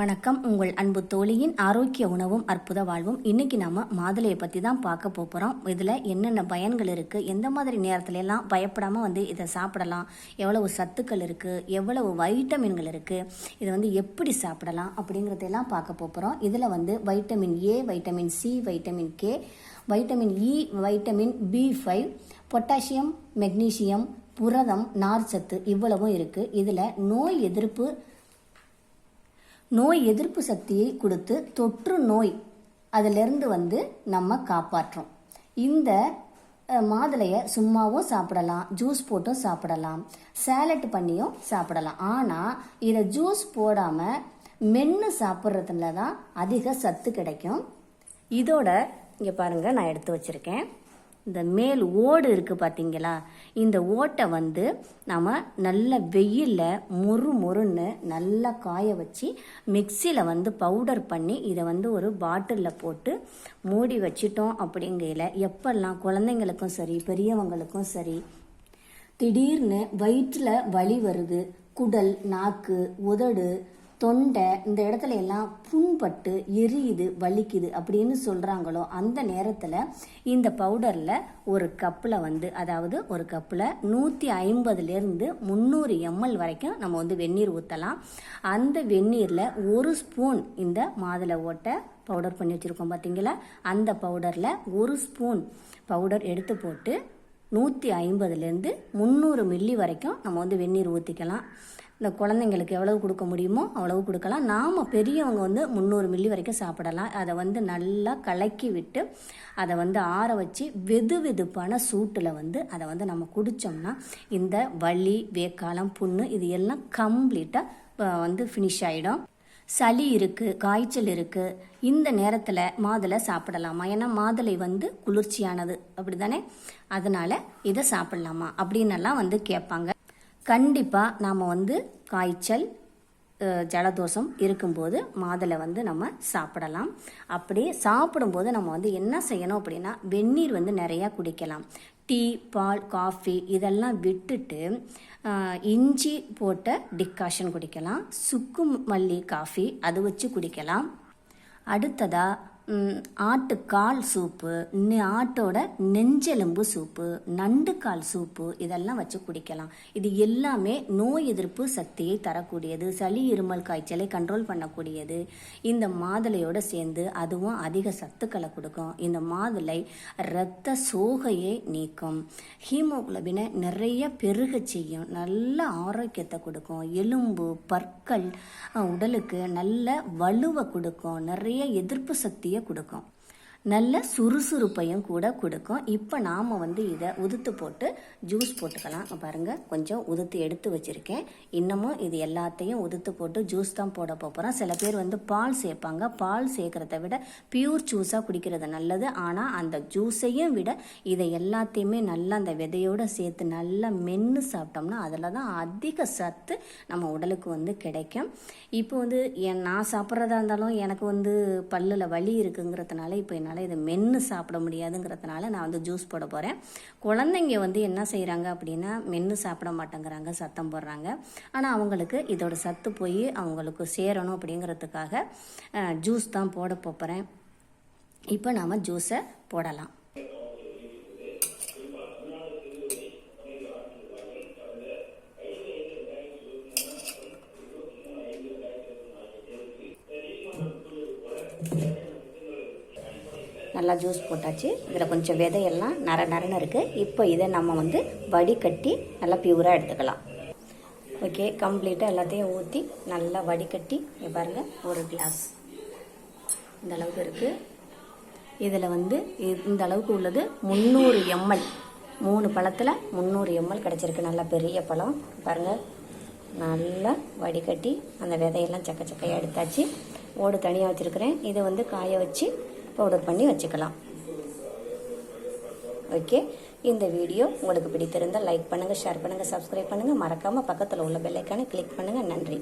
வணக்கம். உங்கள் அன்பு தோழியின் ஆரோக்கிய உணவும் அற்புத வாழ்வும். இன்னைக்கு நாம மாதுளையை பற்றி தான் பார்க்க போகிறோம் இதில் என்னென்ன பயன்கள் இருக்குது எந்த மாதிரி நேரத்துல எல்லாம் பயப்படாமல் வந்து இதை சாப்பிடலாம்? எவ்வளவு சத்துக்கள் இருக்குது எவ்வளவு வைட்டமின்கள் இருக்குது இதை வந்து எப்படி சாப்பிடலாம்? அப்படிங்கிறதெல்லாம் பார்க்க போகிறோம் இதில் வந்து vitamin A vitamin C vitamin K vitamin E vitamin B five potassium magnesium புரதம் நார்ச்சத்து இவ்வளவும் இருக்குது இதில் நோய் எதிர்ப்பு நோய் எதிர்ப்பு சக்தியை கொடுத்து தொற்று நோய் அதிலிருந்து வந்து நம்ம காப்பாற்றும் இந்த மாதுளையை சும்மாவும் சாப்பிடலாம் ஜூஸ் போட்டும் சாப்பிடலாம் சேலட் பண்ணியும் சாப்பிடலாம். ஆனால் இதை ஜூஸ் போடாமல் மென்று சாப்பிட்றதுல தான் அதிக சத்து கிடைக்கும். இதோட இங்கே பாருங்கள் நான் எடுத்து வச்சுருக்கேன். இந்த மேல் ஓடு இருக்குது பார்த்தீங்களா இந்த ஓட்டை வந்து நம்ம நல்ல வெயிலில் மொறு மொறுன்னு நல்லா காய வச்சு மிக்சியில் வந்து பவுடர் பண்ணி இதை வந்து ஒரு பாட்டிலில் போட்டு மூடி வச்சிட்டோம் அப்படிங்கையில் எப்பெல்லாம் குழந்தைங்களுக்கும் சரி பெரியவங்களுக்கும் சரி திடீர்னு வயிற்றில் வலி வருது குடல் நாக்கு உதடு தொண்டை இந்த இடத்துல எல்லாம் புண்பட்டு எரியுது வலிக்குது அப்படின்னு சொல்கிறாங்களோ அந்த நேரத்தில் இந்த பவுடரில் ஒரு கப்பில் வந்து அதாவது ஒரு கப்பில் நூற்றி ஐம்பதுலேருந்து முந்நூறு எம்எல் வரைக்கும் நம்ம வந்து வெந்நீர் ஊற்றலாம் அந்த வெந்நீரில் ஒரு ஸ்பூன் இந்த மாதுளை ஓட்டை பவுடர் பண்ணி வச்சுருக்கோம் பார்த்தீங்களா அந்த பவுடரில் ஒரு ஸ்பூன் பவுடர் எடுத்து போட்டு நூற்றி ஐம்பதுலேருந்து முந்நூறு மில்லி வரைக்கும் நம்ம வந்து வெந்நீர் ஊற்றிக்கலாம் இந்த குழந்தைங்களுக்கு எவ்வளவு கொடுக்க முடியுமோ அவ்வளவு கொடுக்கலாம். நாம் பெரியவங்க வந்து முந்நூறு மில்லி வரைக்கும் சாப்பிடலாம். அதை வந்து நல்லா கலக்கி விட்டு அதை வந்து ஆற வச்சு வெது வெதுப்பான சூட்டில் வந்து அதை வந்து நம்ம குடித்தோம்னா இந்த வலி வேக்காலம் புண்ணு இது எல்லாம் கம்ப்ளீட்டாக வந்து ஃபினிஷ் ஆகிடும் சளி இருக்குது காய்ச்சல் இருக்குது இந்த நேரத்தில் மாதுளை சாப்பிடலாமா? ஏன்னா மாதுளை வந்து குளிர்ச்சியானது. அப்படி தானே அதனால் இதை சாப்பிடலாமா? அப்படின்னெல்லாம் வந்து கேட்பாங்க. கண்டிப்பாக நாம் வந்து காய்ச்சல் ஜலதோஷம் இருக்கும்போது மாதுளை வந்து நம்ம சாப்பிடலாம். அப்படி சாப்பிடும்போது நம்ம வந்து என்ன செய்யணும் அப்படின்னா வெந்நீர் வந்து நிறையா குடிக்கலாம். டீ பால் காஃபி இதெல்லாம் விட்டுட்டு இஞ்சி போட்ட டிக்காஷன் குடிக்கலாம். சுக்கு மல்லி காஃபி அது வச்சு குடிக்கலாம். அடுத்ததாக ஆட்டுக்கால் சூப்பு ஆட்டோட நெஞ்செலும்பு சூப்பு நண்டுக்கால் சூப்பு இதெல்லாம் வச்சு குடிக்கலாம். இது எல்லாமே நோய் எதிர்ப்பு சக்தியை தரக்கூடியது சளி இருமல் காய்ச்சலை கண்ட்ரோல் பண்ணக்கூடியது. இந்த மாதுளையோட சேர்ந்து அதுவும் அதிக சத்துக்களை கொடுக்கும். இந்த மாதுளை இரத்த சோகையை நீக்கும். ஹீமோகுளோபினை நிறைய பெருக செய்யும். நல்ல ஆரோக்கியத்தை கொடுக்கும். எலும்பு பற்கள் உடலுக்கு நல்ல வலுவை கொடுக்கும். நிறைய எதிர்ப்பு சக்தியை கொடுக்கும். நல்ல சுறுசுறுப்பையும் கூட கொடுக்கும். இப்போ நாம் வந்து இதை உதுத்து போட்டு ஜூஸ் போட்டுக்கலாம். பாருங்கள் கொஞ்சம் உதுத்து எடுத்து வச்சுருக்கேன். இன்னமும் இது எல்லாத்தையும் உதுத்து போட்டு ஜூஸ் தான் போட போகிறோம் சில பேர் வந்து பால் சேர்ப்பாங்க. பால் சேர்க்குறத விட பியூர் ஜூஸாக குடிக்கிறது நல்லது. ஆனால் அந்த ஜூஸையும் விட இதை எல்லாத்தையுமே நல்லா அந்த விதையோடு சேர்த்து நல்லா மென்று சாப்பிட்டோம்னா அதில் தான் அதிக சத்து நம்ம உடலுக்கு வந்து கிடைக்கும். இப்போ வந்து என் நான் சாப்பிட்றதா இருந்தாலும் எனக்கு வந்து பல்லில் வலி இருக்குங்கிறதுனால இப்போ அதனால் இதை மென்று சாப்பிட முடியாதுங்கிறதுனால நான் வந்து ஜூஸ் போட போகிறேன் குழந்தைங்க வந்து என்ன செய்கிறாங்க அப்படின்னா மென்று சாப்பிட மாட்டேங்கிறாங்க சத்தம் போடுறாங்க. ஆனால் அவங்களுக்கு இதோட சத்து போய் அவங்களுக்கு சேரணும் அப்படிங்கிறதுக்காக ஜூஸ் தான் போட போகிறேன் இப்போ நாம் ஜூஸை போடலாம். நல்லா ஜூஸ் போட்டாச்சு. இதில் கொஞ்சம் விதையெல்லாம் நர நரன்னு இருக்குது இப்போ இதை நம்ம வந்து வடிகட்டி நல்லா பியூராக எடுத்துக்கலாம். ஓகே கம்ப்ளீட்டாக எல்லாத்தையும் ஊற்றி நல்லா வடிகட்டி பாருங்கள் ஒரு கிளாஸ் இந்த அளவுக்கு இருக்குது இதில் வந்து இந்த அளவுக்கு உள்ளது முந்நூறு எம்எல். மூணு பழத்தில் முந்நூறு எம்எல் கிடச்சிருக்கு. நல்ல பெரிய பழம். பாருங்கள் நல்லா வடிகட்டி அந்த விதையெல்லாம் சக்க சக்கையாக எடுத்தாச்சு. ஓடு தனியாக வச்சுருக்கிறேன். இதை வந்து காய வச்சு பவுடர் பண்ணி வச்சுக்கலாம். ஓகே இந்த வீடியோ உங்களுக்கு பிடித்திருந்தால் லைக் பண்ணுங்கள் ஷேர் பண்ணுங்கள் சப்ஸ்கிரைப் பண்ணுங்கள் மறக்காமல் பக்கத்தில் உள்ள பெல்லைக்கான கிளிக் பண்ணுங்கள் நன்றி.